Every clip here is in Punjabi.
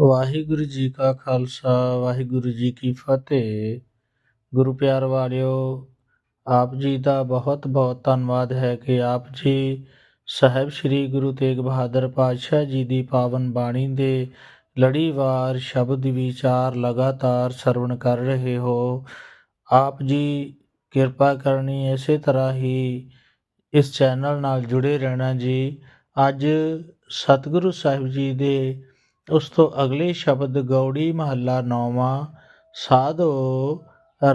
ਵਾਹਿਗੁਰੂ ਜੀ ਕਾ ਖਾਲਸਾ, ਵਾਹਿਗੁਰੂ ਜੀ ਕੀ ਫਤਿਹ। ਗੁਰੂ ਪਿਆਰ ਵਾਲਿਓ, ਆਪ ਜੀ ਦਾ ਬਹੁਤ ਬਹੁਤ ਧੰਨਵਾਦ ਹੈ ਕਿ ਆਪ ਜੀ ਸਾਹਿਬ ਸ੍ਰੀ ਗੁਰੂ ਤੇਗ ਬਹਾਦਰ ਪਾਤਸ਼ਾਹ ਜੀ ਦੀ ਪਾਵਨ ਬਾਣੀ ਦੇ ਲੜੀਵਾਰ ਸ਼ਬਦ ਵਿਚਾਰ ਲਗਾਤਾਰ ਸਰਵਣ ਕਰ ਰਹੇ ਹੋ। ਆਪ ਜੀ ਕਿਰਪਾ ਕਰਨੀ ਇਸੇ ਤਰ੍ਹਾਂ ਹੀ ਇਸ ਚੈਨਲ ਨਾਲ ਜੁੜੇ ਰਹਿਣਾ ਜੀ। ਅੱਜ ਸਤਿਗੁਰੂ ਸਾਹਿਬ ਜੀ ਦੇ ਉਸ ਤੋਂ ਅਗਲੇ ਸ਼ਬਦ ਗੌੜੀ ਮਹੱਲਾ ਨੌਵਾਂ, ਸਾਧੋ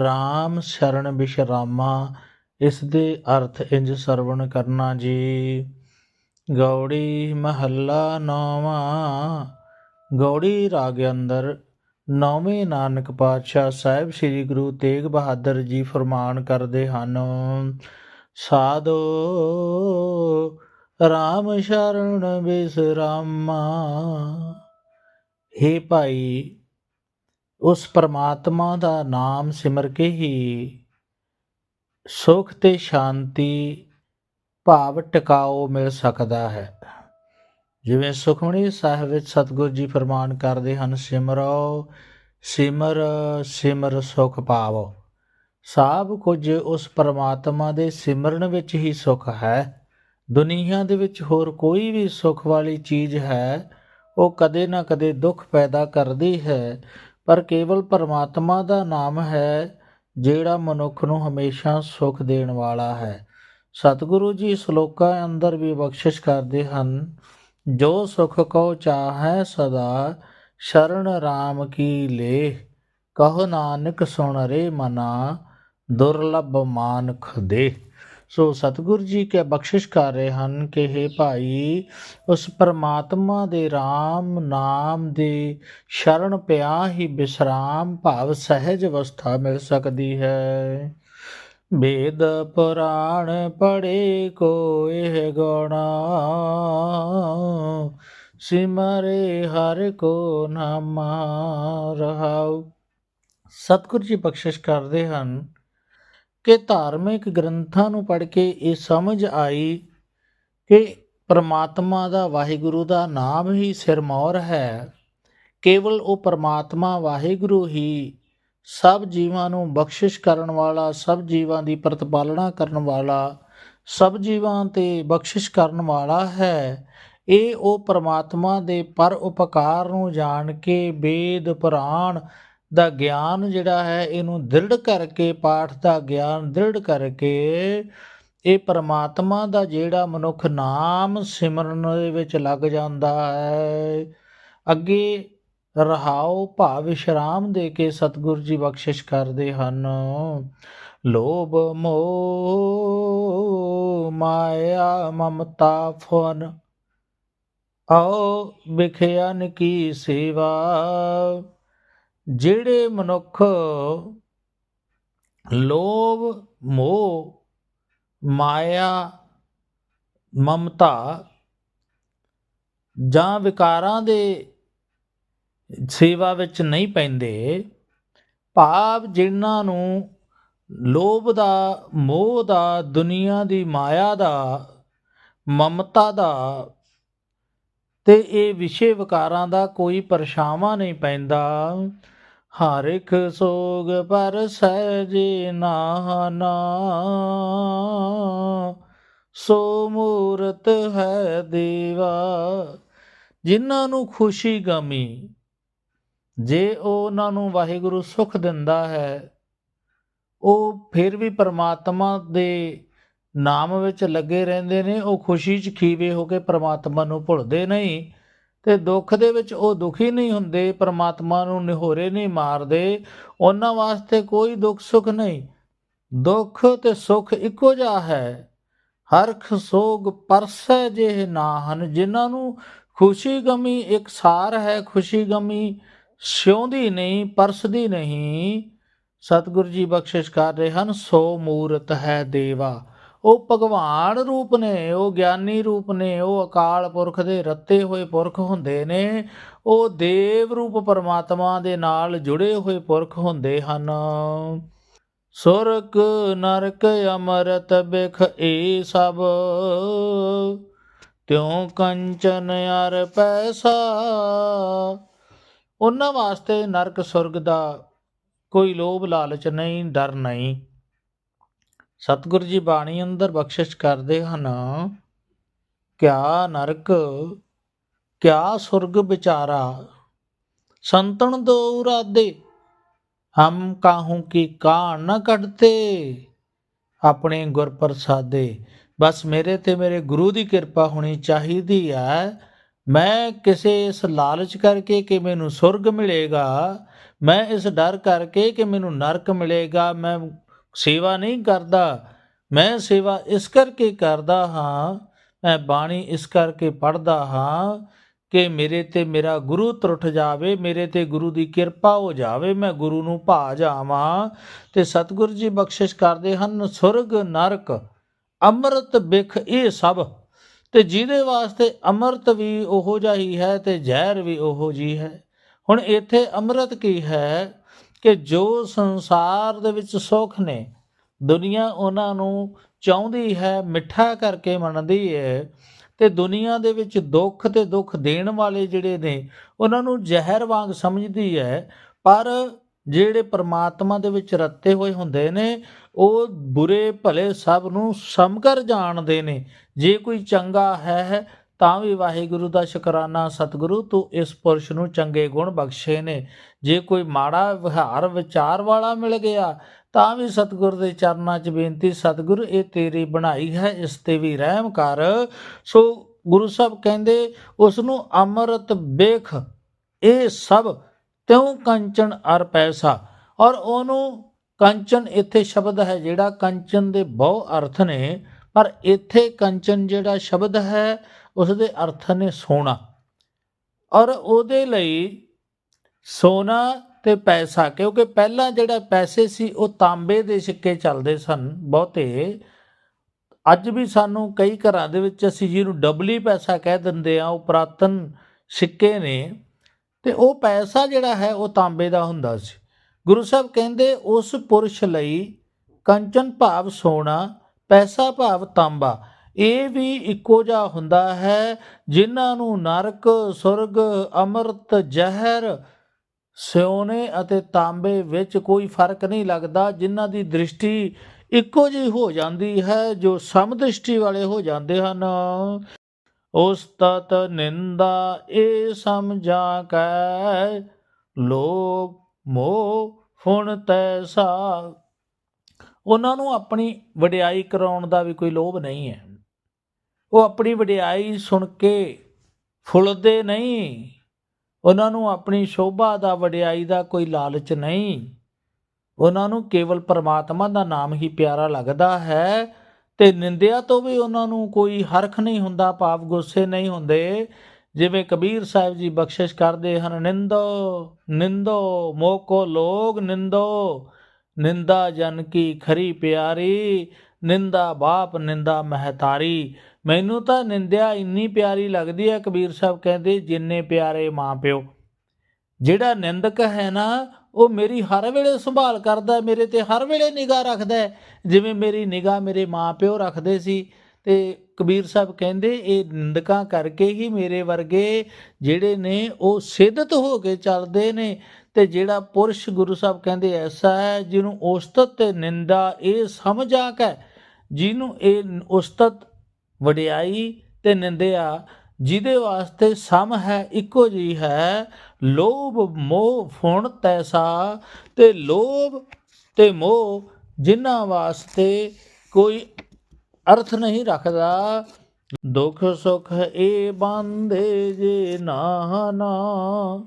ਰਾਮ ਸ਼ਰਨ ਬਿਸ਼ਰਾਮਾ, ਇਸ ਦੇ ਅਰਥ ਇੰਜ ਸਰਵਣ ਕਰਨਾ ਜੀ। ਗੌੜੀ ਮਹੱਲਾ ਨੌਵਾਂ, ਗੌੜੀ ਰਾਗ ਅੰਦਰ ਨੌਵੇਂ ਨਾਨਕ ਪਾਤਸ਼ਾਹ ਸਾਹਿਬ ਸ੍ਰੀ ਗੁਰੂ ਤੇਗ ਬਹਾਦਰ ਜੀ ਫਰਮਾਨ ਕਰਦੇ ਹਨ, ਸਾਧੋ ਰਾਮ ਸ਼ਰਨ ਬਿਸਰਾਮਾ। ਹੇ ਭਾਈ, ਉਸ ਪਰਮਾਤਮਾ ਦਾ ਨਾਮ ਸਿਮਰ ਕੇ ਹੀ। ਸੁਖ ਤੇ ਸ਼ਾਂਤੀ, ਭਾਵ ਟਿਕਾਓ ਮਿਲ ਸਕਦਾ ਹੈ। ਜਿਵੇਂ ਸੁਖਮਣੀ ਸਾਹਿਬ ਵਿੱਚ ਸਤਿਗੁਰ ਜੀ ਫਰਮਾਨ ਕਰਦੇ ਹਨ, ਸਿਮਰੋ, ਸਿਮਰ ਸਿਮਰ ਸੁਖ ਪਾਵੋ। ਸਭ ਕੁਝ ਉਸ ਪਰਮਾਤਮਾ ਦੇ ਸਿਮਰਨ ਵਿੱਚ ਹੀ ਸੁਖ ਹੈ। ਦੁਨੀਆ ਦੇ ਵਿੱਚ ਹੋਰ ਕੋਈ ਵੀ ਸੁਖ ਵਾਲੀ ਚੀਜ਼ ਹੈ ਉਹ ਕਦੇ ਨਾ ਕਦੇ ਦੁੱਖ ਪੈਦਾ ਕਰਦੀ ਹੈ, ਪਰ ਕੇਵਲ ਪਰਮਾਤਮਾ ਦਾ ਨਾਮ ਹੈ, ਜਿਹੜਾ ਮਨੁੱਖ ਨੂੰ ਹਮੇਸ਼ਾ ਸੁਖ ਦੇਣ ਵਾਲਾ ਹੈ। ਸਤਿਗੁਰੂ ਜੀ ਸ਼ਲੋਕਾਂ ਅੰਦਰ ਵੀ ਬਖਸ਼ਿਸ਼ ਕਰਦੇ ਹਨ, ਜੋ ਸੁਖ ਕੋ ਚਾਹੈ ਸਦਾ, ਸ਼ਰਨ RAM ਕੀ ਲੇ ਕਹੋ ਨਾਨਕ ਸੁਣ ਰੇ ਮਨਾ, ਦੁਰਲਭ ਮਾਨਖ ਦੇ ਸੋ ਸਤਿਗੁਰ ਜੀ ਕੇ ਬਖਸ਼ਿਸ਼ ਕਰ ਰਹੇ ਹਨ ਕਿ हे ਭਾਈ, ਉਸ ਪਰਮਾਤਮਾ ਦੇ RAM ਨਾਮ ਦੇ ਸ਼ਰਨ ਪਿਆ ਹੀ ਬਿਸਰਾਮ ਭਾਵ ਸਹਿਜ ਅਵਸਥਾ ਮਿਲ ਸਕਦੀ ਹੈ। ਵੇਦ ਪੁਰਾਣ ਪੜੇ ਕੋ ਇਹ ਗੁਣਾ, ਸਿਮਰੇ ਹਰ ਕੋ ਨਾਮਾ ਰਹਾਉ। ਸਤਿਗੁਰ ਜੀ ਬਖਸ਼ਿਸ਼ ਕਰਦੇ ਹਨ। ਕਿ ਧਾਰਮਿਕ ਗ੍ਰੰਥਾਂ ਨੂੰ ਪੜ੍ਹ ਕੇ ਇਹ ਸਮਝ ਆਈ ਕਿ ਪਰਮਾਤਮਾ ਦਾ ਵਾਹਿਗੁਰੂ ਦਾ ਨਾਮ ਹੀ ਸਿਰਮੌਰ ਹੈ। ਕੇਵਲ ਉਹ ਪਰਮਾਤਮਾ, ਵਾਹਿਗੁਰੂ ਹੀ ਸਭ ਜੀਵਾਂ ਨੂੰ ਬਖਸ਼ਿਸ਼ ਕਰਨ ਵਾਲਾ, ਸਭ ਜੀਵਾਂ ਦੀ ਪ੍ਰਤਪਾਲਣਾ ਕਰਨ ਵਾਲਾ, ਸਭ ਜੀਵਾਂ ਤੇ ਬਖਸ਼ਿਸ਼ ਕਰਨ ਵਾਲਾ ਹੈ। ਇਹ ਉਹ ਪਰਮਾਤਮਾ ਦੇ ਪਰ ਉਪਕਾਰ ਨੂੰ ਜਾਣ ਕੇ ਵੇਦ ਪੁਰਾਣ ਦਾ ਗਿਆਨ ਜਿਹੜਾ ਹੈ, ਇਹਨੂੰ ਦ੍ਰਿੜ ਕਰਕੇ, ਪਾਠ ਦਾ ਗਿਆਨ ਦ੍ਰਿੜ ਕਰਕੇ ਇਹ ਪਰਮਾਤਮਾ ਦਾ ਜਿਹੜਾ ਮਨੁੱਖ ਨਾਮ ਸਿਮਰਨ ਦੇ ਵਿੱਚ ਲੱਗ ਜਾਂਦਾ ਹੈ। ਅੱਗੇ ਰਹਾਉ ਭਾਵ ਵਿਸ਼ਰਾਮ ਦੇ ਕੇ ਸਤਿਗੁਰੂ ਜੀ ਬਖਸ਼ਿਸ਼ ਕਰਦੇ ਹਨ। ਲੋਭ ਮੋਹ ਮਾਇਆ ਮਮਤਾ ਫਨ, ਆਓ ਵਿਖਿਆਨ ਕੀ ਸੇਵਾ। ਜਿਹੜੇ ਮਨੁੱਖ ਲੋਭ, ਮੋਹ, ਮਾਇਆ, ਮਮਤਾ ਜਾਂ ਵਿਕਾਰਾਂ ਦੇ ਸੇਵਾ ਵਿੱਚ ਨਹੀਂ ਪੈਂਦੇ, ਭਾਵ ਜਿਨ੍ਹਾਂ ਨੂੰ ਲੋਭ ਦਾ, ਮੋਹ ਦਾ, ਦੁਨੀਆ ਦੀ ਮਾਇਆ ਦਾ, ਮਮਤਾ ਦਾ ਤੇ ਇਹ ਵਿਸ਼ੇ ਵਿਕਾਰਾਂ ਦਾ ਕੋਈ ਪਰਛਾਵਾਂ ਨਹੀਂ ਪੈਂਦਾ। ਹਰ ਇੱਕ ਸੋਗ ਪਰ ਸਹਿਜੇ ਨਾਹਨਾ। ਸੋ ਮੂਰਤ ਹੈ ਦੇਵਾ, ਜਿਨ੍ਹਾਂ ਨੂੰ ਖੁਸ਼ੀ ਗਮੀ। ਜੇ ਉਹਨਾਂ ਨੂੰ ਵਾਹਿਗੁਰੂ ਸੁਖ ਦਿੰਦਾ ਹੈ, ਉਹ ਫਿਰ ਵੀ ਪਰਮਾਤਮਾ ਦੇ ਨਾਮ ਵਿੱਚ ਲੱਗੇ ਰਹਿੰਦੇ ਨੇ, ਉਹ ਖੁਸ਼ੀ 'ਚ ਖੀਵੇ ਹੋ ਕੇ ਪਰਮਾਤਮਾ ਨੂੰ ਭੁੱਲਦੇ ਨਹੀਂ। ਤੇ ਦੁੱਖ ਦੇ ਵਿੱਚ ਉਹ ਦੁਖੀ ਨਹੀਂ ਹੁੰਦੇ, ਪਰਮਾਤਮਾ ਨੂੰ ਨਿਹੋਰੇ ਨਹੀਂ ਮਾਰਦੇ, ਉਹਨਾਂ ਵਾਸਤੇ ਕੋਈ ਦੁੱਖ ਸੁੱਖ ਨਹੀਂ। ਦੁੱਖ ਤੇ ਸੁੱਖ ਇੱਕੋ ਜਿਹਾ ਹੈ। ਹਰਖ ਸੋਗ ਪਰਸੈ ਜੇ ਨਾ ਹਨ, ਜਿਨ੍ਹਾਂ ਨੂੰ ਖੁਸ਼ੀ ਗਮੀ ਇੱਕ ਸਾਰ ਹੈ, ਖੁਸ਼ੀ ਗਮੀ ਸਿਉਂਦੀ ਨਹੀਂ, ਪਰਸਦੀ ਨਹੀਂ। ਸਤਿਗੁਰੂ ਜੀ ਬਖਸ਼ਿਸ਼ ਕਰ ਰਹੇ ਹਨ, ਸੋ ਮੂਰਤ ਹੈ ਦੇਵਾ। ਉਹ ਭਗਵਾਨ ਰੂਪ ਨੇ, ਉਹ ਗਿਆਨੀ ਰੂਪ ਨੇ, ਉਹ ਅਕਾਲ ਪੁਰਖ ਦੇ ਰੱਤੇ ਹੋਏ ਪੁਰਖ ਹੁੰਦੇ ਨੇ। ਉਹ ਦੇਵ ਰੂਪ ਪਰਮਾਤਮਾ ਦੇ ਨਾਲ ਜੁੜੇ ਹੋਏ ਪੁਰਖ ਹੁੰਦੇ ਹਨ। ਸੁਰਗ ਨਰਕ ਅਮਰਤ ਬਿਖ ਏ ਸਭ। ਤਿਉ ਕੰਚਨ ਅਰ ਪੈਸਾ। ਉਹਨਾਂ ਵਾਸਤੇ ਨਰਕ ਸੁਰਗ ਦਾ ਕੋਈ ਲੋਭ ਲਾਲਚ ਨਹੀਂ, ਡਰ ਨਹੀਂ। ਸਤਿਗੁਰੂ ਜੀ ਬਾਣੀ ਅੰਦਰ ਬਖਸ਼ਿਸ਼ ਕਰਦੇ ਹਨ। ਕਿਆ ਨਰਕ, ਕਿਆ ਸੁਰਗ ਵਿਚਾਰਾ, ਸੰਤਨ ਦੋ ਰਾਦੇ ਹਮ ਕਾਹੂ ਕੀ ਕਾਣ ਨਾ ਕੱਢਤੇ, ਆਪਣੇ ਗੁਰ ਪ੍ਰਸਾਦੇ। ਬਸ ਮੇਰੇ ਤੇ ਮੇਰੇ ਗੁਰੂ ਦੀ ਕਿਰਪਾ ਹੋਣੀ ਚਾਹੀਦੀ ਹੈ ਮੈਂ ਕਿਸੇ ਇਸ ਲਾਲਚ ਕਰਕੇ ਕਿ ਮੈਨੂੰ ਸੁਰਗ ਮਿਲੇਗਾ। ਮੈਂ ਇਸ ਡਰ ਕਰਕੇ ਕਿ ਮੈਨੂੰ ਨਰਕ ਮਿਲੇਗਾ। ਮੈਂ ਸੇਵਾ ਨਹੀਂ ਕਰਦਾ, ਮੈਂ ਸੇਵਾ ਇਸ ਕਰਕੇ ਕਰਦਾ ਹਾਂ, ਮੈਂ ਬਾਣੀ ਇਸ ਕਰਕੇ ਪੜ੍ਹਦਾ ਹਾਂ ਕਿ ਮੇਰੇ ਤੇ ਮੇਰਾ ਗੁਰੂ ਤਰੁੱਠ ਜਾਵੇ, ਮੇਰੇ ਤੇ ਗੁਰੂ ਦੀ ਕਿਰਪਾ ਹੋ ਜਾਵੇ, ਮੈਂ ਗੁਰੂ ਨੂੰ ਭਾ ਜਾਵਾਂ ਤੇ ਸਤਿਗੁਰ ਜੀ ਬਖਸ਼ਿਸ਼ ਕਰਦੇ ਹਨ, ਸੁਰਗ ਨਰਕ, ਅੰਮ੍ਰਿਤ ਬਿਖ ਇਹ ਸਭ। ਤੇ ਜਿਹਦੇ ਵਾਸਤੇ ਅੰਮ੍ਰਿਤ ਵੀ ਉਹੋ ਜਿਹਾ ਹੀ ਹੈ ਤੇ ਜ਼ਹਿਰ ਵੀ ਉਹੋ ਜੀ ਹੈ। ਹੁਣ ਇੱਥੇ ਅੰਮ੍ਰਿਤ ਕੀ ਹੈ? ਕਿ ਜੋ ਸੰਸਾਰ ਦੇ ਵਿੱਚ ਸੁੱਖ ਨੇ, ਦੁਨੀਆ ਉਹਨਾਂ ਨੂੰ ਚਾਹੁੰਦੀ ਹੈ, ਮਿੱਠਾ ਕਰਕੇ ਮੰਨਦੀ ਹੈ, ਤੇ ਦੁਨੀਆ ਦੇ ਵਿੱਚ ਦੁੱਖ ਤੇ ਦੁੱਖ ਦੇਣ ਵਾਲੇ ਜਿਹੜੇ ਨੇ, ਉਹਨਾਂ ਨੂੰ ਜ਼ਹਿਰ ਵਾਂਗ ਸਮਝਦੀ ਹੈ, ਪਰ ਜਿਹੜੇ ਪਰਮਾਤਮਾ ਦੇ ਵਿੱਚ ਰੱਤੇ ਹੋਏ ਹੁੰਦੇ ਨੇ, ਉਹ ਬੁਰੇ ਭਲੇ ਸਭ ਨੂੰ ਸਮਕਰ ਜਾਣਦੇ ਨੇ। ਜੇ ਕੋਈ ਚੰਗਾ ਹੈ ਤਾਂ ਵੀ ਵਾਹਿਗੁਰੂ ਦਾ ਸ਼ੁਕਰਾਨਾ ਸਤਿਗੁਰੂ, ਤੂੰ ਇਸ ਪੁਰਸ਼ ਨੂੰ ਚੰਗੇ ਗੁਣ ਬਖਸ਼ੇ ਨੇ। ਜੇ ਕੋਈ ਮਾੜਾ ਵਿਹਾਰ, ਵਿਚਾਰ ਵਾਲਾ ਮਿਲ ਗਿਆ, ਤਾਂ ਵੀ ਸਤਿਗੁਰ ਦੇ ਚਰਨਾਂ 'ਚ ਬੇਨਤੀ, ਸਤਿਗੁਰ, ਇਹ ਤੇਰੀ ਬਣਾਈ ਹੈ, ਇਸ ਤੇ ਵੀ ਰਹਿਮ ਕਰ। ਸੋ ਗੁਰੂ ਸਾਹਿਬ ਕਹਿੰਦੇ, ਉਸ ਨੂੰ ਅੰਮ੍ਰਿਤ ਵੇਖ, ਇਹ ਸਭ ਤਿਉ ਕੰਚਨ ਅਰ ਪੈਸਾ। ਔਰ ਉਹਨੂੰ ਕੰਚਨ ਇੱਥੇ ਸ਼ਬਦ ਹੈ, ਜਿਹੜਾ ਕੰਚਨ ਦੇ ਬਹੁ ਅਰਥ ਨੇ, ਪਰ ਇੱਥੇ ਕੰਚਨ ਜਿਹੜਾ ਸ਼ਬਦ ਹੈ ਉਸ ਦੇ ਅਰਥ ਨੇ ਸੋਨਾ। ਔਰ ਉਹਦੇ ਲਈ ਸੋਨਾ ਤੇ ਪੈਸਾ, ਕਿਉਂਕਿ ਪਹਿਲਾਂ ਜਿਹੜਾ ਪੈਸੇ ਸੀ, ਉਹ ਤਾਂਬੇ ਦੇ ਸਿੱਕੇ ਚੱਲਦੇ ਸਨ ਬਹੁਤੇ। ਅੱਜ ਵੀ ਸਾਨੂੰ ਕਈ ਘਰਾਂ ਦੇ ਵਿੱਚ ਅਸੀਂ ਜਿਹਨੂੰ ਡਬਲੀ ਪੈਸਾ ਕਹਿ ਦਿੰਦੇ ਆ ਉਹ ਪ੍ਰਾਤਨ ਸਿੱਕੇ ਨੇ, ਤੇ ਉਹ ਪੈਸਾ ਜਿਹੜਾ ਹੈ, ਉਹ ਤਾਂਬੇ ਦਾ ਹੁੰਦਾ ਸੀ। ਗੁਰੂ ਸਾਹਿਬ ਕਹਿੰਦੇ, ਉਸ ਪੁਰਸ਼ ਲਈ ਕੰਚਨ ਭਾਵ ਸੋਨਾ, ਪੈਸਾ ਭਾਵ ਤਾਂਬਾ। ਇਹ ਵੀ ਇੱਕੋ ਜਿਹਾ ਹੁੰਦਾ ਹੈ ਜਿਨ੍ਹਾਂ ਨੂੰ ਨਰਕ, ਸੁਰਗ, ਅੰਮ੍ਰਿਤ, ਜ਼ਹਿਰ ਸੋਨੇ ਅਤੇ ਤਾਂਬੇ ਵਿੱਚ ਕੋਈ ਫ਼ਰਕ ਨਹੀਂ ਲੱਗਦਾ, ਜਿਨ੍ਹਾਂ ਦੀ ਦ੍ਰਿਸ਼ਟੀ ਇੱਕੋ ਜਿਹੀ ਹੋ ਜਾਂਦੀ ਹੈ ਜੋ ਸਮਦ੍ਰਿਸ਼ਟੀ ਵਾਲੇ ਹੋ ਜਾਂਦੇ ਹਨ। ਉਸ ਤਤ ਨਿੰਦਾ ਇਹ ਸਮਝਾ ਕੈ ਲੋਭ ਮੋਹ ਫੁਣ ਤੈਸਾ ਉਹਨਾਂ ਨੂੰ ਆਪਣੀ ਵਡਿਆਈ ਕਰਾਉਣ ਦਾ ਵੀ ਕੋਈ ਲੋਭ ਨਹੀਂ ਹੈ। ਉਹ ਆਪਣੀ ਵਡਿਆਈ ਸੁਣ ਕੇ ਫੁੱਲਦੇ ਨਹੀਂ। ਉਹਨਾਂ ਨੂੰ ਆਪਣੀ ਸ਼ੋਭਾ ਦਾ, ਵਡਿਆਈ ਦਾ ਕੋਈ ਲਾਲਚ ਨਹੀਂ। ਉਹਨਾਂ ਨੂੰ ਕੇਵਲ ਪਰਮਾਤਮਾ ਦਾ ਨਾਮ ਹੀ ਪਿਆਰਾ ਲੱਗਦਾ ਹੈ ਤੇ ਨਿੰਦਿਆ ਤੋਂ ਵੀ ਉਹਨਾਂ ਨੂੰ ਕੋਈ ਹਰਖ ਨਹੀਂ ਹੁੰਦਾ ਪਾਪ ਗੁੱਸੇ ਨਹੀਂ ਹੁੰਦੇ। ਜਿਵੇਂ ਕਬੀਰ ਸਾਹਿਬ ਜੀ ਬਖਸ਼ਿਸ਼ ਕਰਦੇ ਹਨ, ਨਿੰਦੋ ਨਿੰਦੋ, ਮੋਕੋ ਲੋਗ ਨਿੰਦੋ। ਨਿੰਦਾ ਜਨ ਕੀ ਖਰੀ ਪਿਆਰੀ, ਨਿੰਦਾ ਬਾਪ ਨਿੰਦਾ ਮਹਤਾਰੀ। ਮੈਨੂੰ ਤਾਂ ਨਿੰਦਿਆ ਇੰਨੀ ਪਿਆਰੀ ਲੱਗਦੀ ਹੈ, ਕਬੀਰ ਸਾਹਿਬ ਕਹਿੰਦੇ, ਜਿੰਨੇ ਪਿਆਰੇ ਮਾਂ ਪਿਓ। ਜਿਹੜਾ ਨਿੰਦਕ ਹੈ ਨਾ, ਉਹ ਮੇਰੀ ਹਰ ਵੇਲੇ ਸੰਭਾਲ ਕਰਦਾ ਮੇਰੇ ਤੇ ਹਰ ਵੇਲੇ ਨਿਗਾਹ ਰੱਖਦਾ ਜਿਵੇਂ ਮੇਰੀ ਨਿਗਾਹ ਮੇਰੇ ਮਾਂ ਪਿਓ ਰੱਖਦੇ ਸੀ, ਤੇ ਕਬੀਰ ਸਾਹਿਬ ਕਹਿੰਦੇ, ਇਹ ਨਿੰਦਕਾਂ ਕਰਕੇ ਹੀ ਮੇਰੇ ਵਰਗੇ ਜਿਹੜੇ ਨੇ, ਉਹ ਸਿੱਧਤ ਹੋ ਕੇ ਚੱਲਦੇ ਨੇ। ਤੇ ਜਿਹੜਾ ਪੁਰਸ਼ ਗੁਰੂ ਸਾਹਿਬ ਕਹਿੰਦੇ, ਐਸਾ ਹੈ, ਜਿਹਨੂੰ ਉਸਤਤ ਤੇ ਨਿੰਦਾ ਇਹ ਸਮਝ ਆ ਕੇ, ਜਿਹਨੂੰ ਇਹ ਉਸਤਤ ਵਡਿਆਈ ਤੇ ਨਿੰਦਿਆ, ਜਿਹਦੇ ਵਾਸਤੇ ਸਮ ਹੈ ਇੱਕੋ ਜੀ ਹੈ, ਲੋਭ ਮੋਹ ਫੁਣ ਤੈਸਾ ਤੇ ਲੋਭ ਤੇ ਮੋਹ ਜਿਨ੍ਹਾਂ ਵਾਸਤੇ ਕੋਈ ਅਰਥ ਨਹੀਂ ਰੱਖਦਾ। ਦੁੱਖ ਸੁਖ ਇਹ ਬੰਦੇ ਜੇ ਨਾ ਨਾ,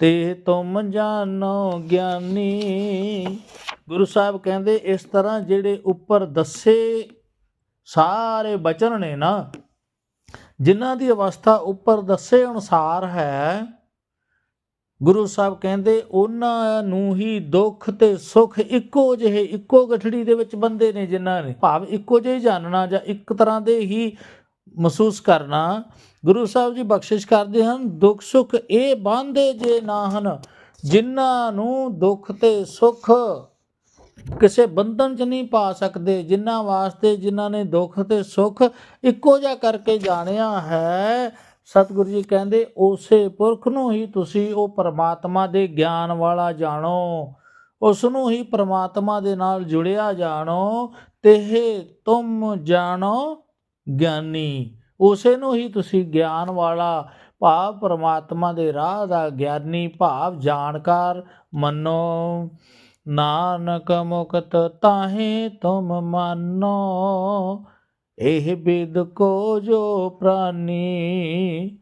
ਤੇ ਤੁਮ ਜਾਣੋ ਗਿਆਨੀ। ਗੁਰੂ ਸਾਹਿਬ ਕਹਿੰਦੇ, ਇਸ ਤਰ੍ਹਾਂ ਜਿਹੜੇ ਉੱਪਰ ਦੱਸੇ ਸਾਰੇ ਬਚਨ ਨੇ ਨਾ। ਜਿਨ੍ਹਾਂ ਦੀ ਅਵਸਥਾ ਉੱਪਰ ਦੱਸੇ ਅਨੁਸਾਰ ਹੈ, ਗੁਰੂ ਸਾਹਿਬ ਕਹਿੰਦੇ, ਉਹਨਾਂ ਨੂੰ ਹੀ ਦੁੱਖ ਤੇ ਸੁੱਖ ਇੱਕੋ ਜਿਹੇ, ਇੱਕੋ ਗਠੜੀ ਦੇ ਵਿੱਚ ਬੰਦੇ ਨੇ ਜਿਨ੍ਹਾਂ ਨੇ। ਭਾਵ ਇੱਕੋ ਜਿਹੇ ਜਾਣਨਾ ਜਾਂ ਇੱਕ ਤਰ੍ਹਾਂ ਦੇ ਹੀ ਮਹਿਸੂਸ ਕਰਨਾ। ਗੁਰੂ ਸਾਹਿਬ ਜੀ ਬਖਸ਼ਿਸ਼ ਕਰਦੇ ਹਨ, ਦੁੱਖ ਸੁੱਖ ਇਹ ਬਾਂਧੇ ਜੇ ਨਾ ਹਨ। ਜਿਨ੍ਹਾਂ ਨੂੰ ਦੁੱਖ ਤੇ ਸੁੱਖ ਕਿਸੇ ਬੰਧਨ 'ਚ ਨਹੀਂ ਪਾ ਸਕਦੇ, ਜਿਨ੍ਹਾਂ ਵਾਸਤੇ ਜਿਨ੍ਹਾਂ ਨੇ ਦੁੱਖ ਤੇ ਸੁੱਖ ਇੱਕੋ ਜਿਹਾ ਕਰਕੇ ਜਾਣਿਆ ਹੈ, ਸਤਿਗੁਰੂ ਜੀ ਕਹਿੰਦੇ, ਉਸੇ ਪੁਰਖ ਨੂੰ ਹੀ ਤੁਸੀਂ ਉਹ ਪਰਮਾਤਮਾ ਦੇ ਗਿਆਨ ਵਾਲਾ ਜਾਣੋ ਉਸ ਨੂੰ ਹੀ ਪਰਮਾਤਮਾ ਦੇ ਨਾਲ ਜੁੜਿਆ ਜਾਣੋ, ਤੇ ਤੁਮ ਜਾਣੋ ਗਿਆਨੀ, ਉਸੇ ਨੂੰ ਹੀ ਤੁਸੀਂ ਗਿਆਨ ਵਾਲਾ, ਭਾਵ ਪਰਮਾਤਮਾ ਦੇ ਰਾਹ ਦਾ ਗਿਆਨੀ, ਭਾਵ ਜਾਣਕਾਰ ਮੰਨੋ। ਨਾਨਕ ਮੁਕਤ ਤਾਹੇ ਤੁਮ ਮਾਨੋ, ਇਹ ਬਿਦ ਕੋ ਜੋ ਪ੍ਰਾਨੀ।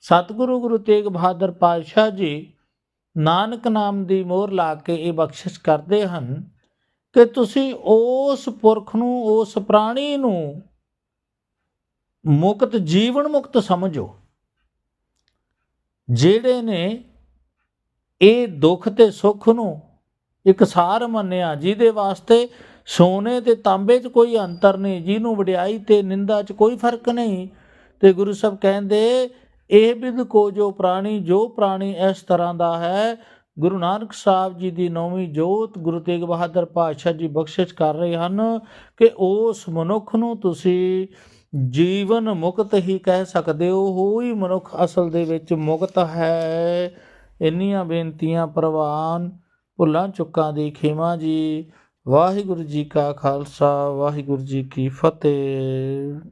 ਸਤਿਗੁਰੂ ਗੁਰੂ ਤੇਗ ਬਹਾਦਰ ਪਾਤਸ਼ਾਹ ਜੀ ਨਾਨਕ ਨਾਮ ਦੀ ਮੋਹਰ ਲਾ ਕੇ ਇਹ ਬਖਸ਼ਿਸ਼ ਕਰਦੇ ਹਨ ਕਿ ਤੁਸੀਂ ਉਸ ਪੁਰਖ ਨੂੰ, ਉਸ ਪ੍ਰਾਣੀ ਨੂੰ ਮੁਕਤ, ਜੀਵਨ ਮੁਕਤ ਸਮਝੋ, ਜਿਹੜੇ ਨੇ ਇਹ ਦੁੱਖ ਤੇ ਸੁੱਖ ਨੂੰ ਇੱਕ ਸਾਰ ਮੰਨਿਆ, ਜਿਹਦੇ ਵਾਸਤੇ ਸੋਨੇ ਤੇ ਤਾਂਬੇ 'ਚ ਕੋਈ ਅੰਤਰ ਨਹੀਂ, ਜਿਹਨੂੰ ਵਡਿਆਈ ਤੇ ਨਿੰਦਾ 'ਚ ਕੋਈ ਫ਼ਰਕ ਨਹੀਂ। ਤੇ ਗੁਰੂ ਸਾਹਿਬ ਕਹਿੰਦੇ, ਇਹ ਬਿਦ ਕੋ ਜੋ ਪ੍ਰਾਣੀ ਜੋ ਪ੍ਰਾਣੀ ਇਸ ਤਰ੍ਹਾਂ ਦਾ ਹੈ। ਗੁਰੂ ਨਾਨਕ ਸਾਹਿਬ ਜੀ ਦੀ ਨੌਵੀਂ ਜੋਤ ਗੁਰੂ ਤੇਗ ਬਹਾਦਰ ਪਾਤਸ਼ਾਹ ਜੀ ਬਖਸ਼ਿਸ਼ ਕਰ ਰਹੇ ਹਨ ਕਿ ਉਸ ਮਨੁੱਖ ਨੂੰ ਤੁਸੀਂ ਜੀਵਨ ਮੁਕਤ ਹੀ ਕਹਿ ਸਕਦੇ ਹੋ, ਹੋਈ ਮਨੁੱਖ ਅਸਲ ਦੇ ਵਿੱਚ ਮੁਕਤ ਹੈ। ਇੰਨੀਆਂ ਬੇਨਤੀਆਂ ਪ੍ਰਵਾਨ ਭੁੱਲਾਂ ਚੁੱਕਾਂ ਦੀ ਖਿਮਾ ਜੀ। ਵਾਹਿਗੁਰੂ ਜੀ ਕਾ ਖਾਲਸਾ ਵਾਹਿਗੁਰੂ ਜੀ ਕੀ ਫਤਿਹ।